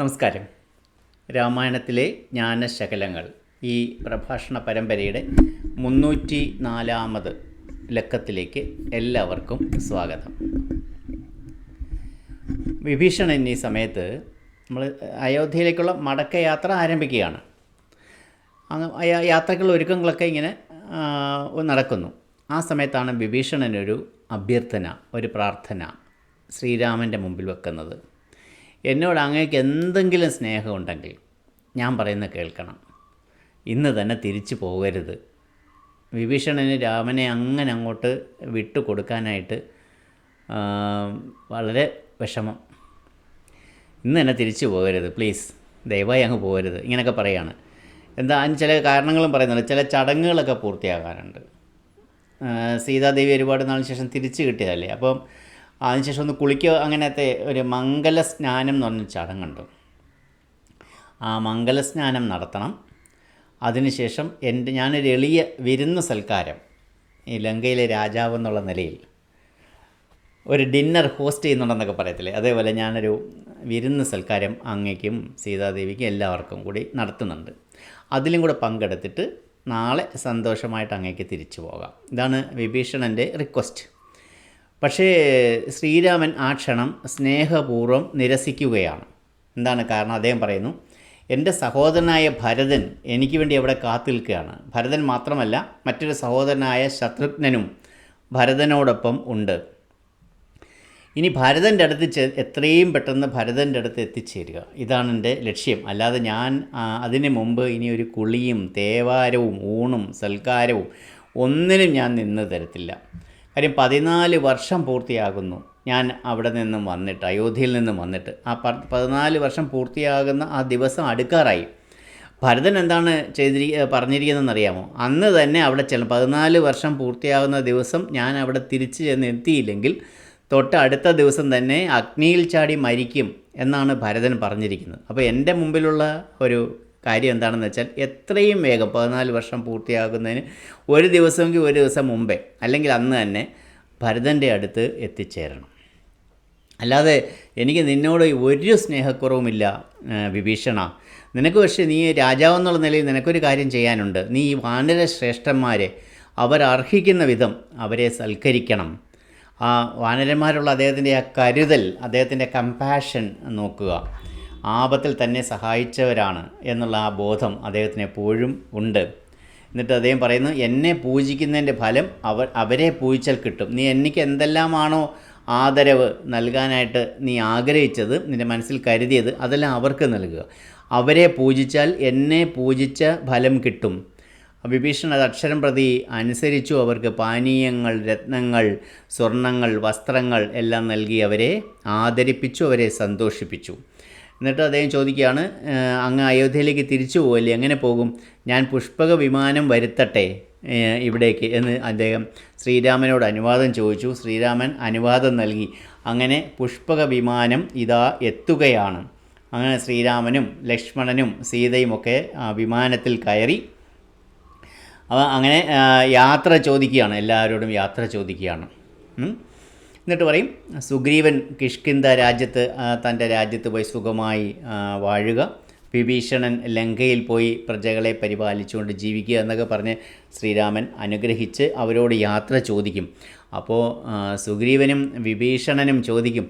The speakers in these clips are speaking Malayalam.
നമസ്കാരം. രാമായണത്തിലെ ജ്ഞാനശകലങ്ങൾ ഈ പ്രഭാഷണ പരമ്പരയുടെ മുന്നൂറ്റി നാലാമത് ലക്കത്തിലേക്ക് എല്ലാവർക്കും സ്വാഗതം. വിഭീഷണൻ ഈ സമയത്ത് നമ്മൾ അയോധ്യയിലേക്കുള്ള മടക്കയാത്ര ആരംഭിക്കുകയാണ്. യാത്രക്കുള്ള ഒരുക്കങ്ങളൊക്കെ ഇങ്ങനെ നടക്കുന്നു. ആ സമയത്താണ് വിഭീഷണനൊരു അഭ്യർത്ഥന ഒരു പ്രാർത്ഥന ശ്രീരാമന്റെ മുമ്പിൽ വെക്കുന്നത്. എന്നോട് അങ്ങേക്ക് എന്തെങ്കിലും സ്നേഹമുണ്ടെങ്കിൽ ഞാൻ പറയുന്ന കേൾക്കണം. ഇന്ന് തന്നെ തിരിച്ചു പോകരുത്. വിഭീഷണന് രാമനെ അങ്ങനെ അങ്ങോട്ട് വിട്ടു കൊടുക്കാനായിട്ട് വളരെ വിഷമം. ഇന്ന് തന്നെ തിരിച്ചു പോകരുത് പ്ലീസ്. ദയവായി അങ്ങ് പോകരുത്. ഇങ്ങനെയൊക്കെ പറയാണ്. എന്താ അതിന് ചില കാരണങ്ങളും പറയുന്നുണ്ട്. ചില ചടങ്ങുകളൊക്കെ പൂർത്തിയാകാറുണ്ട്. സീതാദേവി ഒരുപാട് നാളിന് ശേഷം തിരിച്ചു കിട്ടിയതല്ലേ? അപ്പം അതിനുശേഷം ഒന്ന് കുളിക്കുക. അങ്ങനത്തെ ഒരു മംഗല സ്നാനം എന്ന് പറഞ്ഞ ചടങ്ങുണ്ട്. ആ മംഗല സ്നാനം നടത്തണം. അതിനുശേഷം എന്റെ ഞാനൊരു എളിയ വിരുന്ന് സൽക്കാരം ഈ ലങ്കയിലെ രാജാവ് എന്നുള്ള നിലയിൽ ഒരു ഡിന്നർ ഹോസ്റ്റ് ചെയ്യുന്നുണ്ടെന്നൊക്കെ പറയത്തില്ലേ? അതേപോലെ ഞാനൊരു വിരുന്ന് സൽക്കാരം അങ്ങയ്ക്കും സീതാദേവിക്കും എല്ലാവർക്കും കൂടി നടത്തുന്നുണ്ട്. അതിലും കൂടെ പങ്കെടുത്തിട്ട് നാളെ സന്തോഷമായിട്ട് അങ്ങേക്ക് തിരിച്ചു പോകാം. ഇതാണ് വിഭീഷണന്റെ റിക്വസ്റ്റ്. പക്ഷേ ശ്രീരാമൻ ആ ക്ഷണം സ്നേഹപൂർവം നിരസിക്കുകയാണ്. എന്താണ് കാരണം? അദ്ദേഹം പറയുന്നു എന്റെ സഹോദരനായ ഭരതൻ എനിക്ക് വേണ്ടി അവിടെ കാത്തു നിൽക്കുകയാണ് ഭരതൻ മാത്രമല്ല മറ്റൊരു സഹോദരനായ ശത്രുഘ്നനും ഭരതനോടൊപ്പം ഉണ്ട്. ഇനി ഭരതന്റെ അടുത്ത് ചെ എത്രയും പെട്ടെന്ന് ഭരതന്റെ അടുത്ത് എത്തിച്ചേരുക. ഇതാണ് എന്റെ ലക്ഷ്യം. അല്ലാതെ ഞാൻ അതിന് മുമ്പ് ഇനി ഒരു കുളിയും തേവാരവും ഊണും സൽക്കാരവും ഒന്നിനും ഞാൻ നിന്ന് തരത്തില്ല. കാര്യം പതിനാല് വർഷം പൂർത്തിയാകുന്നു. ഞാൻ അവിടെ നിന്നും വന്നിട്ട് അയോധ്യയിൽ നിന്നും വന്നിട്ട്. ആ പതിനാല് വർഷം പൂർത്തിയാകുന്ന ആ ദിവസം അടുക്കാറായി. ഭരതൻ എന്താണ് ചെയ്തിരി പറഞ്ഞിരിക്കുന്നതെന്നറിയാമോ? അന്ന് തന്നെ അവിടെ ചെല്ലും പതിനാല് വർഷം പൂർത്തിയാകുന്ന ദിവസം ഞാൻ അവിടെ തിരിച്ചു ചെന്ന് എത്തിയില്ലെങ്കിൽ തൊട്ട് അടുത്ത ദിവസം തന്നെ അഗ്നിയിൽ ചാടി മരിക്കും എന്നാണ് ഭരതൻ പറഞ്ഞിരിക്കുന്നത്. അപ്പോൾ എന്റെ മുമ്പിലുള്ള ഒരു കാര്യം എന്താണെന്ന് വെച്ചാൽ എത്രയും വേഗം പതിനാല് വർഷം പൂർത്തിയാകുന്നതിന് ഒരു ദിവസമെങ്കിൽ ഒരു ദിവസം മുമ്പേ അല്ലെങ്കിൽ അന്ന് തന്നെ ഭരതന്റെ അടുത്ത് എത്തിച്ചേരണം. അല്ലാതെ എനിക്ക് നിന്നോട് ഒരു സ്നേഹക്കുറവുമില്ല വിഭീഷണ. നിനക്ക് പക്ഷേ നീ രാജാവെന്നുള്ള നിലയിൽ നിനക്കൊരു കാര്യം ചെയ്യാനുണ്ട്. നീ ഈ വാനര ശ്രേഷ്ഠന്മാരെ അവരർഹിക്കുന്ന വിധം അവരെ സൽക്കരിക്കണം. ആ വാനരന്മാരുള്ള അദ്ദേഹത്തിന്റെ ആ കരുതൽ അദ്ദേഹത്തിന്റെ കമ്പാഷൻ നോക്കുക. ആപത്തിൽ തന്നെ സഹായിച്ചവരാണ് എന്നുള്ള ആ ബോധം അദ്ദേഹത്തിന് എപ്പോഴും ഉണ്ട്. എന്നിട്ട് അദ്ദേഹം പറയുന്നു എന്നെ പൂജിക്കുന്നതിന്റെ ഫലം അവർ അവരെ പൂജിച്ചാൽ കിട്ടും. നീ എനിക്ക് എന്തെല്ലാമാണോ ആദരവ് നൽകാനായിട്ട് നീ ആഗ്രഹിച്ചത് നിന്റെ മനസ്സിൽ കരുതിയത് അതെല്ലാം അവർക്ക് നൽകുക. അവരെ പൂജിച്ചാൽ എന്നെ പൂജിച്ച ഫലം കിട്ടും. വിഭീഷണ അക്ഷരം പ്രതി അനുസരിച്ചു അവർക്ക് പാനീയങ്ങൾ രത്നങ്ങൾ സ്വർണങ്ങൾ വസ്ത്രങ്ങൾ എല്ലാം നൽകി അവരെ ആദരിപ്പിച്ചു അവരെ സന്തോഷിപ്പിച്ചു. എന്നിട്ട് അദ്ദേഹം ചോദിക്കുകയാണ് "ഏഹ്, അങ്ങ് അയോധ്യയിലേക്ക് തിരിച്ചു പോകല്ലേ എങ്ങനെ പോകും? ഞാൻ പുഷ്പക വിമാനം വരുത്തട്ടെ ഇവിടേക്ക്. എന്ന് അദ്ദേഹം ശ്രീരാമനോട് അനുവാദം ചോദിച്ചു. ശ്രീരാമൻ അനുവാദം നൽകി. അങ്ങനെ പുഷ്പക വിമാനം ഇതാ എത്തുകയാണ്. അങ്ങനെ ശ്രീരാമനും ലക്ഷ്മണനും സീതയും ഒക്കെ വിമാനത്തിൽ കയറി. അങ്ങനെ യാത്ര ചോദിക്കുകയാണ്. എല്ലാവരോടും യാത്ര ചോദിക്കുകയാണ്. എന്നിട്ട് പറയും സുഗ്രീവൻ കിഷ്കിന്ത രാജ്യത്ത് തന്റെ രാജ്യത്ത് പോയി സുഖമായി വാഴുക. വിഭീഷണൻ ലങ്കയിൽ പോയി പ്രജകളെ പരിപാലിച്ചുകൊണ്ട് ജീവിക്കുക എന്നൊക്കെ പറഞ്ഞ് ശ്രീരാമൻ അനുഗ്രഹിച്ച് അവരോട് യാത്ര ചോദിക്കും. അപ്പോൾ സുഗ്രീവനും വിഭീഷണനും ചോദിക്കും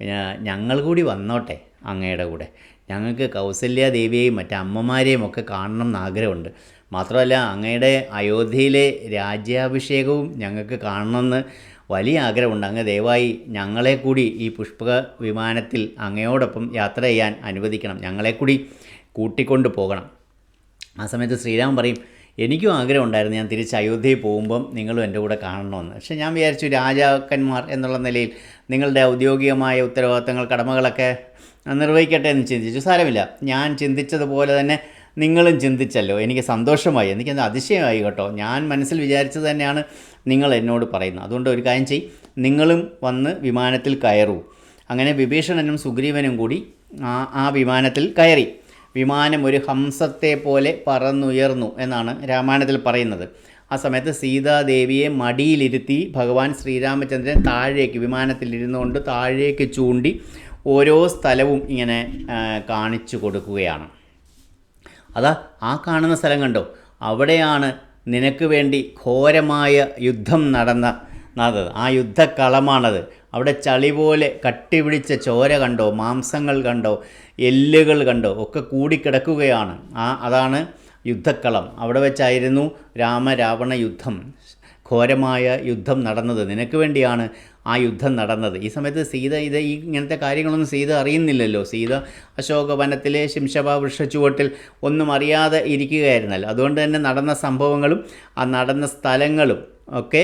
"ഞാ- ഞങ്ങൾ കൂടി വന്നോട്ടെ അങ്ങയുടെ കൂടെ. ഞങ്ങൾക്ക് കൗസല്യാദേവിയെയും മറ്റ് അമ്മമാരെയും ഒക്കെ കാണണം എന്നാഗ്രഹമുണ്ട് മാത്രമല്ല അങ്ങയുടെ അയോധ്യയിലെ രാജ്യാഭിഷേകവും ഞങ്ങൾക്ക് കാണണമെന്ന് വലിയ ആഗ്രഹമുണ്ട്. അങ്ങ് ദയവായി ഞങ്ങളെ കൂടി ഈ പുഷ്പക വിമാനത്തിൽ അങ്ങയോടൊപ്പം യാത്ര ചെയ്യാൻ അനുവദിക്കണം. ഞങ്ങളെ കൂടി കൂട്ടിക്കൊണ്ട് പോകണം. ആ സമയത്ത് ശ്രീരാമൻ പറയും എനിക്കും ആഗ്രഹം ഉണ്ടായിരുന്നു ഞാൻ തിരിച്ച് അയോധ്യയിൽ പോകുമ്പം നിങ്ങളും എന്റെ കൂടെ കാണണമെന്ന്. പക്ഷേ ഞാൻ വിചാരിച്ചു രാജാക്കന്മാർ എന്നുള്ള നിലയിൽ നിങ്ങളുടെ ഔദ്യോഗികമായ ഉത്തരവാദിത്തങ്ങൾ കടമകളൊക്കെ നിർവഹിക്കട്ടെ എന്ന് ചിന്തിച്ചു. സാരമില്ല. ഞാൻ ചിന്തിച്ചതുപോലെ തന്നെ നിങ്ങളും ചിന്തിച്ചല്ലോ. എനിക്ക് സന്തോഷമായി. എനിക്കത് അതിശയമായി കേട്ടോ. ഞാൻ മനസ്സിൽ വിചാരിച്ചത് തന്നെയാണ് നിങ്ങൾ എന്നോട് പറയുന്നു. അതുകൊണ്ട് ഒരു കാര്യം ചെയ് നിങ്ങളും വന്ന് വിമാനത്തിൽ കയറൂ. അങ്ങനെ വിഭീഷണനും സുഗ്രീവനും കൂടി ആ ആ വിമാനത്തിൽ കയറി. വിമാനം ഒരു ഹംസത്തെ പോലെ പറന്നുയർന്നു എന്നാണ് രാമായണത്തിൽ പറയുന്നത്. ആ സമയത്ത് സീതാദേവിയെ മടിയിലിരുത്തി ഭഗവാൻ ശ്രീരാമചന്ദ്രൻ താഴേക്ക് വിമാനത്തിൽ ഇരുന്നുകൊണ്ട് താഴേക്ക് ചൂണ്ടി ഓരോ സ്ഥലവും ഇങ്ങനെ കാണിച്ചു കൊടുക്കുകയാണ്. അതാ ആ കാണുന്ന സ്ഥലം കണ്ടോ? അവിടെയാണ് നിനക്ക് വേണ്ടി ഘോരമായ യുദ്ധം നടന്ന നടന്നത്. ആ യുദ്ധക്കളമാണത്. അവിടെ ചളി പോലെ കട്ടിപിടിച്ച ചോര കണ്ടോ മാംസങ്ങൾ കണ്ടോ എല്ലുകൾ കണ്ടോ ഒക്കെ കൂടിക്കിടക്കുകയാണ്. ആ അതാണ് യുദ്ധക്കളം. അവിടെ വെച്ചായിരുന്നു രാമരാവണ യുദ്ധം. ഘോരമായ യുദ്ധം നടന്നത്. നിനക്ക് വേണ്ടിയാണ് ആ യുദ്ധം നടന്നത്. ഈ സമയത്ത് സീത ഇത് ഈ ഇങ്ങനത്തെ കാര്യങ്ങളൊന്നും സീത അറിയുന്നില്ലല്ലോ. സീത അശോകവനത്തിലെ ശിംശഭ വൃക്ഷച്ചുവട്ടിൽ ഒന്നും അറിയാതെ ഇരിക്കുകയായിരുന്നല്ലോ. അതുകൊണ്ട് തന്നെ നടന്ന സംഭവങ്ങളും ആ നടന്ന സ്ഥലങ്ങളും ഒക്കെ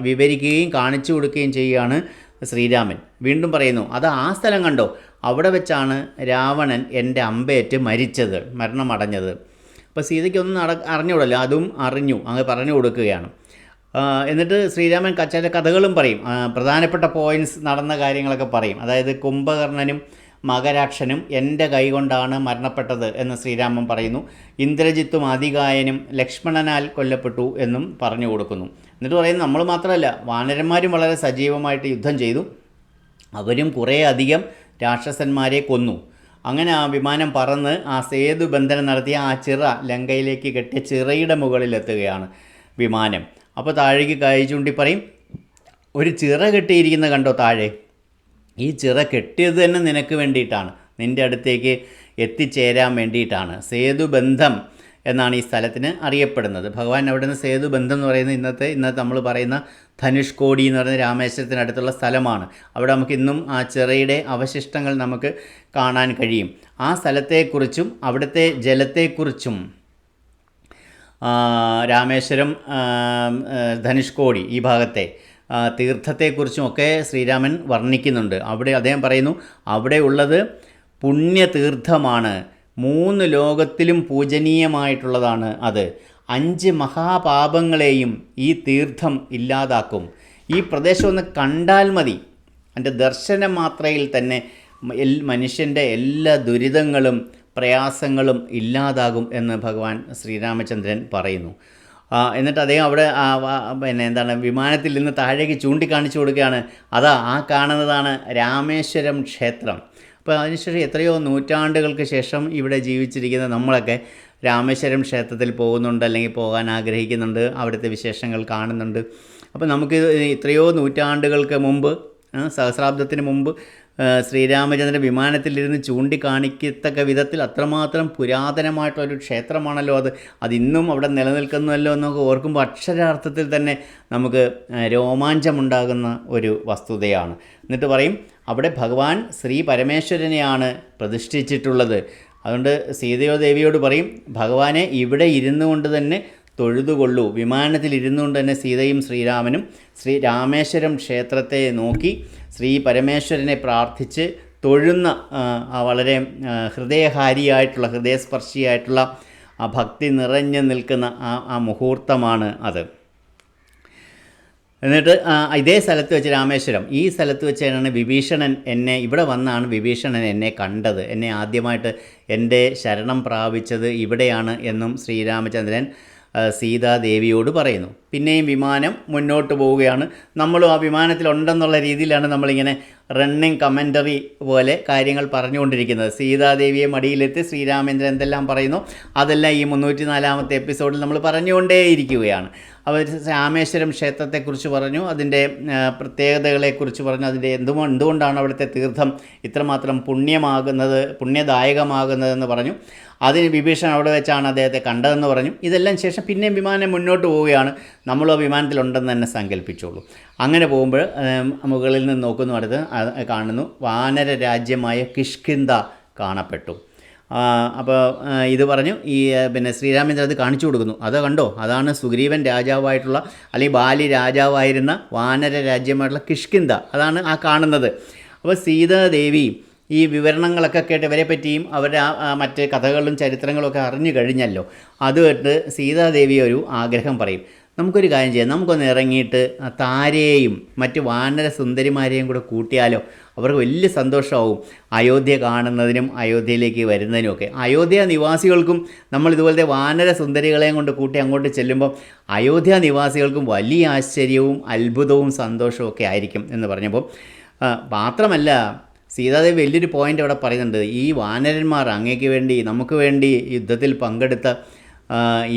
വിവരിക്കുകയും കാണിച്ചു കൊടുക്കുകയും ചെയ്യുകയാണ് ശ്രീരാമൻ. വീണ്ടും പറയുന്നു അത് ആ സ്ഥലം കണ്ടോ? അവിടെ വെച്ചാണ് രാവണൻ എന്റെ അമ്പേറ്റ് മരിച്ചത് മരണമടഞ്ഞത്. അപ്പോൾ സീതയ്ക്കൊന്നും നട അറിഞ്ഞുകൂടല്ലോ. അതും അറിഞ്ഞു അങ്ങ് പറഞ്ഞു കൊടുക്കുകയാണ്. എന്നിട്ട് ശ്രീരാമൻ കച്ചേര കഥകളും പറയും. പ്രധാനപ്പെട്ട പോയിന്റ്സ് നടന്ന കാര്യങ്ങളൊക്കെ പറയും. അതായത് കുംഭകർണനും മകരാക്ഷനും എന്റെ കൈകൊണ്ടാണ് മരണപ്പെട്ടത് എന്ന് ശ്രീരാമൻ പറയുന്നു. ഇന്ദ്രജിത്തും അതികായനും ലക്ഷ്മണനാൽ കൊല്ലപ്പെട്ടു എന്നും പറഞ്ഞു കൊടുക്കുന്നു. എന്നിട്ട് പറയുന്നു നമ്മൾ മാത്രമല്ല വാനരന്മാരും വളരെ സജീവമായിട്ട് യുദ്ധം ചെയ്തു. അവരും കുറേ അധികം രാക്ഷസന്മാരെ കൊന്നു. അങ്ങനെ ആ വിമാനം പറന്ന് ആ സേതു ബന്ധനം നടത്തിയ ആ ചിറ ലങ്കയിലേക്ക് കെട്ടിയ ചിറയുടെ മുകളിലെത്തുകയാണ് വിമാനം. അപ്പോൾ താഴേക്ക് കൈ ചൂണ്ടി പറയും ഒരു ചിറ കെട്ടിയിരിക്കുന്ന കണ്ടോ താഴെ? ഈ ചിറ കെട്ടിയത് തന്നെ നിനക്ക് വേണ്ടിയിട്ടാണ്. നിന്റെ അടുത്തേക്ക് എത്തിച്ചേരാൻ വേണ്ടിയിട്ടാണ്. സേതുബന്ധം എന്നാണ് ഈ സ്ഥലത്തിന് അറിയപ്പെടുന്നത്. ഭഗവാൻ അവിടെ നിന്ന് സേതുബന്ധം എന്ന് പറയുന്നത് ഇന്നത്തെ ഇന്നത്തെ നമ്മൾ പറയുന്ന ധനുഷ്കോടി എന്ന് പറയുന്ന രാമേശ്വരത്തിനടുത്തുള്ള സ്ഥലമാണ്. അവിടെ നമുക്ക് ഇന്നും ആ ചിറയുടെ അവശിഷ്ടങ്ങൾ നമുക്ക് കാണാൻ കഴിയും. ആ സ്ഥലത്തെക്കുറിച്ചും അവിടുത്തെ ജലത്തെക്കുറിച്ചും രാമേശ്വരം ധനുഷ്കോടി ഈ ഭാഗത്തെ തീർത്ഥത്തെക്കുറിച്ചും ഒക്കെ ശ്രീരാമൻ വർണിക്കുന്നുണ്ട്. അവിടെ അദ്ദേഹം പറയുന്നു അവിടെ ഉള്ളത് പുണ്യതീർത്ഥമാണ്. മൂന്ന് ലോകത്തിലും പൂജനീയമായിട്ടുള്ളതാണ് അത്. അഞ്ച് മഹാപാപങ്ങളെയും ഈ തീർത്ഥം ഇല്ലാതാക്കും. ഈ പ്രദേശം ഒന്ന് കണ്ടാൽ മതി. എന്റെ ദർശനം മാത്രയിൽ തന്നെ മനുഷ്യന്റെ എല്ലാ ദുരിതങ്ങളും പ്രയാസങ്ങളും ഇല്ലാതാകും എന്ന് ഭഗവാൻ ശ്രീരാമചന്ദ്രൻ പറയുന്നു. എന്നിട്ട് അദ്ദേഹം അവിടെ പിന്നെ എന്താണ് വിമാനത്തിൽ നിന്ന് താഴേക്ക് ചൂണ്ടിക്കാണിച്ചു കൊടുക്കുകയാണ്. അതാ ആ കാണുന്നതാണ് രാമേശ്വരം ക്ഷേത്രം. അപ്പോൾ അതിനുശേഷം എത്രയോ നൂറ്റാണ്ടുകൾക്ക് ശേഷം ഇവിടെ ജീവിച്ചിരിക്കുന്ന നമ്മളൊക്കെ രാമേശ്വരം ക്ഷേത്രത്തിൽ പോകുന്നുണ്ട് അല്ലെങ്കിൽ പോകാൻ ആഗ്രഹിക്കുന്നുണ്ട് അവിടുത്തെ വിശേഷങ്ങൾ കാണുന്നുണ്ട്. അപ്പോൾ നമുക്ക് ഇത്രയോ നൂറ്റാണ്ടുകൾക്ക് മുമ്പ് സഹസ്രാബ്ദത്തിന് മുമ്പ് ശ്രീരാമചന്ദ്രൻ വിമാനത്തിലിരുന്ന് ചൂണ്ടിക്കാണിക്കത്തക്ക വിധത്തിൽ അത്രമാത്രം പുരാതനമായിട്ടുള്ളൊരു ക്ഷേത്രമാണല്ലോ അത്. അതിന്നും അവിടെ നിലനിൽക്കുന്നല്ലോ എന്നൊക്കെ ഓർക്കുമ്പോൾ അക്ഷരാർത്ഥത്തിൽ തന്നെ നമുക്ക് രോമാഞ്ചമുണ്ടാകുന്ന ഒരു വസ്തുതയാണ്. എന്നിട്ട് പറയും അവിടെ ഭഗവാൻ ശ്രീ പരമേശ്വരനെയാണ് പ്രതിഷ്ഠിച്ചിട്ടുള്ളത്. അതുകൊണ്ട് സീതയോ ദേവിയോട് പറയും ഭഗവാനെ ഇവിടെ ഇരുന്നു കൊണ്ട് തന്നെ തൊഴുതുകൊള്ളൂ. വിമാനത്തിൽ ഇരുന്നുകൊണ്ട് തന്നെ സീതയും ശ്രീരാമനും ശ്രീ രാമേശ്വരം ക്ഷേത്രത്തെ നോക്കി ശ്രീ പരമേശ്വരനെ പ്രാർത്ഥിച്ച് തൊഴുന്ന വളരെ ഹൃദയഹാരിയായിട്ടുള്ള ഹൃദയസ്പർശിയായിട്ടുള്ള ആ ഭക്തി നിറഞ്ഞു നിൽക്കുന്ന ആ ആ മുഹൂർത്തമാണ് അത്. എന്നിട്ട് ഇതേ സ്ഥലത്ത് വെച്ച് രാമേശ്വരം. ഈ സ്ഥലത്ത് വെച്ചാണ് വിഭീഷണൻ എന്നെ ഇവിടെ വന്നാണ് വിഭീഷണൻ എന്നെ കണ്ടത്. എന്നെ ആദ്യമായിട്ട് എന്റെ ശരണം പ്രാപിച്ചത് ഇവിടെയാണ് എന്നും ശ്രീരാമചന്ദ്രൻ സീതാദേവിയോട് പറയുന്നു. പിന്നെയും വിമാനം മുന്നോട്ട് പോവുകയാണ്. നമ്മളും ആ വിമാനത്തിലുണ്ടെന്നുള്ള രീതിയിലാണ് നമ്മളിങ്ങനെ റണ്ണിങ് കമന്ററി പോലെ കാര്യങ്ങൾ പറഞ്ഞുകൊണ്ടിരിക്കുന്നത്. സീതാദേവിയെ മടിയിലെത്തി ശ്രീരാമേന്ദ്രൻ എന്തെല്ലാം പറയുന്നു? അതെല്ലാം ഈ മുന്നൂറ്റി നാലാമത്തെ എപ്പിസോഡിൽ നമ്മൾ പറഞ്ഞുകൊണ്ടേയിരിക്കുകയാണ്. അവർ രാമേശ്വരം ക്ഷേത്രത്തെക്കുറിച്ച് പറഞ്ഞു അതിന്റെ പ്രത്യേകതകളെക്കുറിച്ച് പറഞ്ഞു അതിന്റെ എന്തു എന്തുകൊണ്ടാണ് അവിടുത്തെ തീർത്ഥം ഇത്രമാത്രം പുണ്യമാകുന്നത് പുണ്യദായകമാകുന്നതെന്ന് പറഞ്ഞു. അതിന് വിഭീഷൺ അവിടെ വെച്ചാണ് അദ്ദേഹത്തെ കണ്ടതെന്ന് പറഞ്ഞു. ഇതെല്ലാം ശേഷം പിന്നെയും വിമാനം മുന്നോട്ട് പോവുകയാണ്. നമ്മൾ ആ വിമാനത്തിലുണ്ടെന്ന് തന്നെ സങ്കല്പിച്ചോളൂ. അങ്ങനെ പോകുമ്പോൾ മുകളിൽ നിന്ന് നോക്കുന്നു അടുത്ത് കാണുന്നു വാനര രാജ്യമായ കിഷ്കിന്ത കാണപ്പെട്ടു. അപ്പോൾ ഇത് പറഞ്ഞു ഈ പിന്നെ ശ്രീരാമചന്ദ്രൻ അത് കാണിച്ചു കൊടുക്കുന്നു. അത് കണ്ടോ? അതാണ് സുഗ്രീവൻ രാജാവായിട്ടുള്ള അല്ലെങ്കിൽ ബാലി രാജാവായിരുന്ന വാനര രാജ്യമായിട്ടുള്ള കിഷ്കിന്ത അതാണ് ആ കാണുന്നത്. അപ്പോൾ സീതാദേവി ഈ വിവരണങ്ങളൊക്കെ കേട്ട് ഇവരെ പറ്റിയും അവരുടെ മറ്റ് കഥകളും ചരിത്രങ്ങളും ഒക്കെ അറിഞ്ഞു കഴിഞ്ഞല്ലോ. അതുകൊണ്ട് സീതാദേവി ഒരു ആഗ്രഹം പറയും. നമുക്കൊരു കാര്യം ചെയ്യാം. നമുക്കൊന്ന് ഇറങ്ങിയിട്ട് ആ താരയെയും മറ്റ് വാനര സുന്ദരിമാരെയും കൂടെ കൂട്ടിയാലോ അവർക്ക് വലിയ സന്തോഷമാവും. അയോധ്യ കാണുന്നതിനും അയോധ്യയിലേക്ക് വരുന്നതിനും ഒക്കെ. അയോധ്യ നിവാസികൾക്കും നമ്മൾ ഇതുപോലത്തെ വാനര സുന്ദരികളെയും കൊണ്ട് കൂട്ടി അങ്ങോട്ട് ചെല്ലുമ്പോൾ അയോധ്യ നിവാസികൾക്കും വലിയ ആശ്ചര്യവും അത്ഭുതവും സന്തോഷവും ഒക്കെ ആയിരിക്കും എന്ന് പറഞ്ഞപ്പോൾ മാത്രമല്ല സീതാദേവി വലിയൊരു പോയിന്റ് അവിടെ പറയുന്നുണ്ട്. ഈ വാനരന്മാർ അങ്ങേക്ക് വേണ്ടി നമുക്ക് വേണ്ടി യുദ്ധത്തിൽ പങ്കെടുത്ത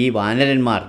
ഈ വാനരന്മാർ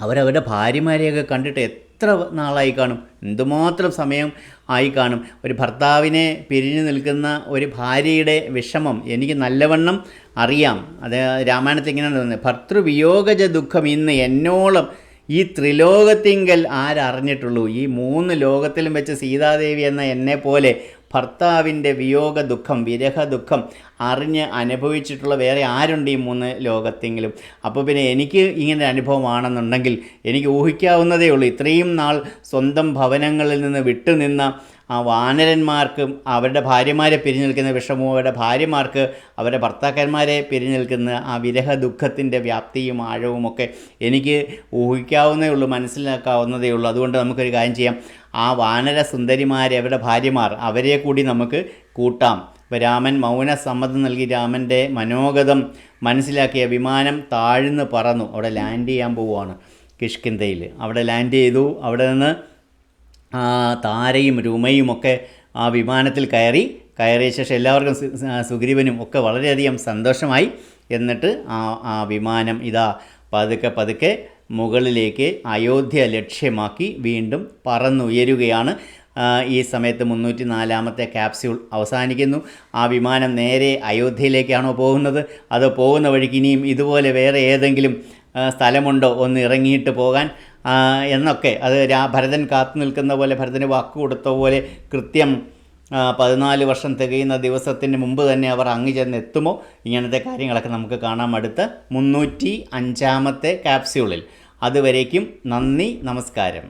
അവരവരുടെ ഭാര്യമാരെയൊക്കെ കണ്ടിട്ട് എത്ര നാളായി കാണും? എന്തുമാത്രം സമയം ആയി കാണും? ഒരു ഭർത്താവിനെ പിരിഞ്ഞു നിൽക്കുന്ന ഒരു ഭാര്യയുടെ വിഷമം എനിക്ക് നല്ലവണ്ണം അറിയാം. അത് രാമായണത്തിൽ ഇങ്ങനെയാണ് തോന്നുന്നത് ഭർത്തൃവിയോഗജ ദുഃഖം ഇന്ന് എന്നോളം ഈ ത്രിലോകത്തിങ്കൽ ആരറിഞ്ഞിട്ടുള്ളൂ. ഈ മൂന്ന് ലോകത്തിലും വെച്ച് സീതാദേവി എന്ന എന്നെ പോലെ ഭർത്താവിന്റെ വിയോഗ ദുഃഖം വിരഹ ദുഃഖം അറിഞ്ഞ് അനുഭവിച്ചിട്ടുള്ള വേറെ ആരുണ്ട് ഈ മൂന്ന് ലോകത്തെങ്കിലും? അപ്പോൾ പിന്നെ എനിക്ക് ഇങ്ങനെ അനുഭവമാണെന്നുണ്ടെങ്കിൽ എനിക്ക് ഊഹിക്കാവുന്നതേ ഉള്ളൂ. ഇത്രയും നാൾ സ്വന്തം ഭവനങ്ങളിൽ നിന്ന് വിട്ടുനിന്ന ആ വാനരന്മാർക്കും അവരുടെ ഭാര്യമാരെ പിരിഞ്ഞു നിൽക്കുന്ന വിഷമവും അവരുടെ ഭാര്യമാർക്ക് അവരുടെ ഭർത്താക്കന്മാരെ പിരിഞ്ഞു നിൽക്കുന്ന ആ വിരഹ ദുഃഖത്തിന്റെ വ്യാപ്തിയും ആഴവും ഒക്കെ എനിക്ക് ഊഹിക്കാവുന്നേ ഉള്ളൂ മനസ്സിലാക്കാവുന്നതേ ഉള്ളൂ. അതുകൊണ്ട് നമുക്കൊരു കാര്യം ചെയ്യാം. ആ വാനര സുന്ദരിമാരെ അവരുടെ ഭാര്യമാർ അവരെ കൂടി നമുക്ക് കൂട്ടാം. ഇപ്പോൾ രാമൻ മൗന സമ്മതം നൽകി രാമന്റെ മനോഗതം മനസ്സിലാക്കിയ വിമാനം താഴ്ന്ന് പറന്നു. അവിടെ ലാൻഡ് ചെയ്യാൻ പോവുകയാണ് കിഷ്കിന്തയിൽ അവിടെ ലാൻഡ് ചെയ്തു. അവിടെ നിന്ന് താരയും രുമയും ഒക്കെ ആ വിമാനത്തിൽ കയറി കയറിയ ശേഷം എല്ലാവർക്കും സുഗ്രീവനും ഒക്കെ വളരെയധികം സന്തോഷമായി. എന്നിട്ട് ആ ആ വിമാനം ഇതാ പതുക്കെ പതുക്കെ മുകളിലേക്ക് അയോധ്യ ലക്ഷ്യമാക്കി വീണ്ടും പറന്നുയരുകയാണ്. ഈ സമയത്ത് മുന്നൂറ്റി നാലാമത്തെ ക്യാപ്സ്യൂൾ അവസാനിക്കുന്നു. ആ വിമാനം നേരെ അയോധ്യയിലേക്കാണോ പോകുന്നത്? അത് പോകുന്ന വഴിക്ക് ഇനിയും ഇതുപോലെ വേറെ ഏതെങ്കിലും സ്ഥലമുണ്ടോ ഒന്ന് ഇറങ്ങിയിട്ട് പോകാൻ? എന്നൊക്കെ. അത് ഭരതൻ കാത്തു നിൽക്കുന്ന പോലെ ഭരതന് വാക്ക് കൊടുത്ത പോലെ കൃത്യം പതിനാല് വർഷം തികയുന്ന ദിവസത്തിന് മുമ്പ് തന്നെ അവർ അങ്ങ് ചെന്ന് എത്തുമോ ഇങ്ങനത്തെ കാര്യങ്ങളൊക്കെ നമുക്ക് കാണാം അടുത്ത മുന്നൂറ്റി അഞ്ചാമത്തെ ക്യാപ്സ്യൂളിൽ അതുവരേക്കും നന്ദി നമസ്കാരം.